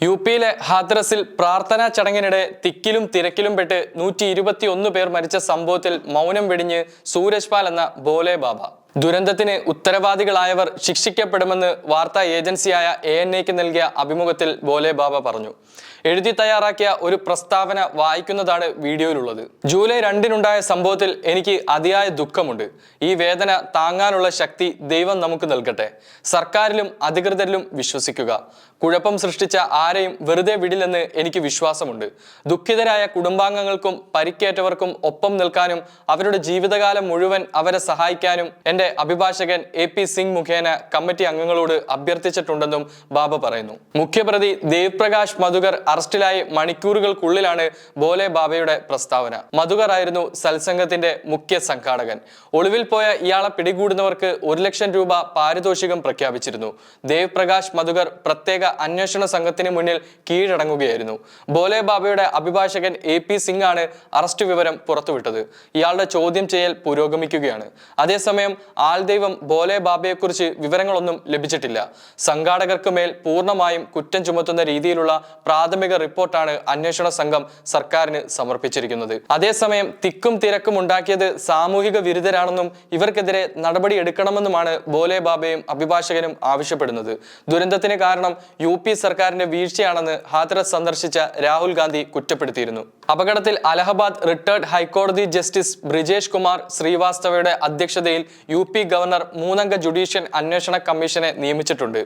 U പിയിലെ ഹാദ്രസിൽ പ്രാർത്ഥനാ ചടങ്ങിനിടെ തിക്കിലും തിരക്കിലും പെട്ട് നൂറ്റി ഇരുപത്തി ഒന്ന് പേർ മരിച്ച സംഭവത്തിൽ മൗനം വെടിഞ്ഞ് സൂരജ്പാൽ എന്ന ബോലെ ബാബ. ദുരന്തത്തിന് ഉത്തരവാദികളായവർ ശിക്ഷിക്കപ്പെടുമെന്ന് വാർത്താ ഏജൻസിയായ എ എൻ എക്ക് നൽകിയ അഭിമുഖത്തിൽ ബോലെ ബാബ പറഞ്ഞു. എഴുതി തയ്യാറാക്കിയ ഒരു പ്രസ്താവന വായിക്കുന്നതാണ് വീഡിയോയിലുള്ളത്. ജൂലൈ രണ്ടിനുണ്ടായ സംഭവത്തിൽ എനിക്ക് അതിയായ ദുഃഖമുണ്ട്. ഈ വേദന താങ്ങാനുള്ള ശക്തി ദൈവം നമുക്ക് നൽകട്ടെ. സർക്കാരിലും അധികൃതരിലും വിശ്വസിക്കുക. കുഴപ്പം സൃഷ്ടിച്ച ആരെയും വെറുതെ വിടില്ലെന്ന് എനിക്ക് വിശ്വാസമുണ്ട്. ദുഃഖിതരായ കുടുംബാംഗങ്ങൾക്കും പരിക്കേറ്റവർക്കും ഒപ്പം നിൽക്കാനും അവരുടെ ജീവിതകാലം മുഴുവൻ അവരെ സഹായിക്കാനും എന്റെ അഭിഭാഷകൻ എ പി സിംഗ് മുഖേന കമ്മിറ്റി അംഗങ്ങളോട് അഭ്യർത്ഥിച്ചിട്ടുണ്ടെന്നും ബാബ പറയുന്നു. മുഖ്യപ്രതി ദേവ്പ്രകാശ് മധുകർ അറസ്റ്റിലായി മണിക്കൂറുകൾക്കുള്ളിലാണ് ബോലെ ബാബയുടെ പ്രസ്താവന. മധുകർ ആയിരുന്നു സത്സംഗത്തിന്റെ മുഖ്യ സംഘാടകൻ. ഒളിവിൽ പോയ ഇയാളെ പിടികൂടുന്നവർക്ക് ഒരു ലക്ഷം രൂപ പാരിതോഷികം പ്രഖ്യാപിച്ചിരുന്നു. ദേവ് പ്രകാശ് മധുകർ പ്രത്യേക അന്വേഷണ സംഘത്തിന് മുന്നിൽ കീഴടങ്ങുകയായിരുന്നു. ബോലെ ബാബയുടെ അഭിഭാഷകൻ എ പി സിംഗ് ആണ് അറസ്റ്റ് വിവരം പുറത്തുവിട്ടത്. ഇയാളുടെ ചോദ്യം ചെയ്യൽ പുരോഗമിക്കുകയാണ്. അതേസമയം ആൾദൈവം ബോലെ ബാബയെക്കുറിച്ച് വിവരങ്ങളൊന്നും ലഭിച്ചിട്ടില്ല. സംഘാടകർക്ക് മേൽ പൂർണമായും കുറ്റം ചുമത്തുന്ന രീതിയിലുള്ള പ്രാഥമിക റിപ്പോർട്ടാണ് അന്വേഷണ സംഘം സർക്കാരിന് സമർപ്പിച്ചിരിക്കുന്നത്. അതേസമയം തിക്കും തിരക്കും ഉണ്ടാക്കിയത് സാമൂഹിക വിരുദ്ധരാണെന്നും ഇവർക്കെതിരെ നടപടി എടുക്കണമെന്നുമാണ് ബോലെ ബാബയും അഭിഭാഷകനും ആവശ്യപ്പെടുന്നത്. ദുരന്തത്തിന് കാരണം യു സർക്കാരിന്റെ വീഴ്ചയാണെന്ന് ഹാത്രസ് സന്ദർശിച്ച രാഹുൽ ഗാന്ധി കുറ്റപ്പെടുത്തിയിരുന്നു. അപകടത്തിൽ Allahabad retired high court justice Brijesh Kumar ശ്രീവാസ്തവയുടെ അധ്യക്ഷതയിൽ യു പി ഗവർണർ മൂന്നംഗ ജുഡീഷ്യൽ അന്വേഷണ കമ്മീഷനെ നിയമിച്ചിട്ടുണ്ട്.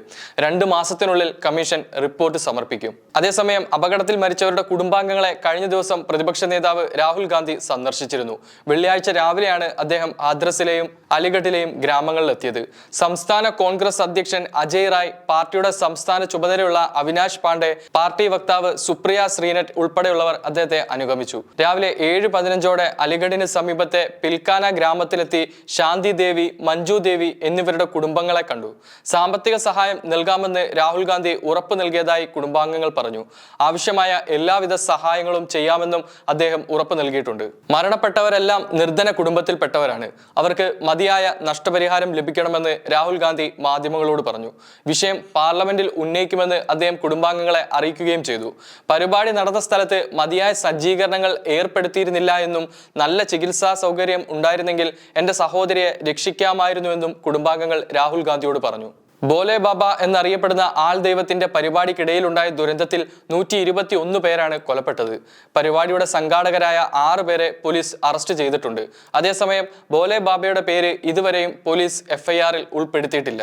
രണ്ട് മാസത്തിനുള്ളിൽ കമ്മീഷൻ റിപ്പോർട്ട് സമർപ്പിക്കും. അതേസമയം അപകടത്തിൽ മരിച്ചവരുടെ കുടുംബാംഗങ്ങളെ കഴിഞ്ഞ ദിവസം പ്രതിപക്ഷ നേതാവ് രാഹുൽ ഗാന്ധി സന്ദർശിച്ചിരുന്നു. വെള്ളിയാഴ്ച രാവിലെയാണ് അദ്ദേഹം ആദ്രസിലെയും അലിഗഡിലെയും ഗ്രാമങ്ങളിലെത്തിയത്. സംസ്ഥാന കോൺഗ്രസ് അധ്യക്ഷൻ അജയ് റായ് പാർട്ടിയുടെ സംസ്ഥാന ചുമതലയുള്ള അവിനാശ് പാണ്ഡെ പാർട്ടി വക്താവ് സുപ്രിയ ശ്രീനറ്റ് ഉൾപ്പെടെയുള്ളവർ അദ്ദേഹത്തെ അനുഗമിച്ചു. രാവിലെ ഏഴ് പതിനഞ്ചോടെ അലിഗഡിന് സമീപത്തെ പിൽക്കാന ഗ്രാമത്തിലെത്തി ശാന്തി ദേവി മഞ്ജു ദേവി എന്നിവരുടെ കുടുംബങ്ങളെ കണ്ടു. സാമ്പത്തിക സഹായം നൽകാമെന്ന് രാഹുൽ ഗാന്ധി ഉറപ്പു നൽകിയതായി കുടുംബാംഗങ്ങൾ പറഞ്ഞു. ആവശ്യമായ എല്ലാവിധ സഹായങ്ങളും ചെയ്യാമെന്നും അദ്ദേഹം ഉറപ്പു നൽകിയിട്ടുണ്ട്. മരണപ്പെട്ടവരെല്ലാം നിർധന കുടുംബത്തിൽപ്പെട്ടവരാണ്. അവർക്ക് മതിയായ നഷ്ടപരിഹാരം ലഭിക്കണമെന്ന് രാഹുൽ ഗാന്ധി മാധ്യമങ്ങളോട് പറഞ്ഞു. വിഷയം പാർലമെന്റിൽ ഉന്നയിക്കുമെന്ന് അദ്ദേഹം കുടുംബാംഗങ്ങളെ അറിയിക്കുകയും ചെയ്തു. പരിപാടി നടന്ന സ്ഥലത്ത് മതിയായ സജ്ജീകരണങ്ങൾ ഏർപ്പെടുത്തിയിരുന്നില്ല എന്നും നല്ല ചികിത്സാ സൗകര്യം ഉണ്ടായിരുന്നെങ്കിൽ എന്റെ സഹോദരിയെ രക്ഷിക്കാമായിരുന്നുവെന്നും കുടുംബാംഗങ്ങൾ രാഹുൽ ഗാന്ധിയോട് പറഞ്ഞു. ബോലെ ബാബ എന്നറിയപ്പെടുന്ന ആൾ ദൈവത്തിന്റെ പരിപാടിക്കിടയിലുണ്ടായ ദുരന്തത്തിൽ നൂറ്റി ഇരുപത്തി ഒന്ന് പേരാണ് കൊലപ്പെട്ടത് പരിപാടിയുടെ സംഘാടകരായ ആറ് പേരെ പോലീസ് അറസ്റ്റ് ചെയ്തിട്ടുണ്ട്. അതേസമയം ബോലെ ബാബയുടെ പേര് ഇതുവരെയും പോലീസ് എഫ്ഐആറിൽ ഉൾപ്പെടുത്തിയിട്ടില്ല.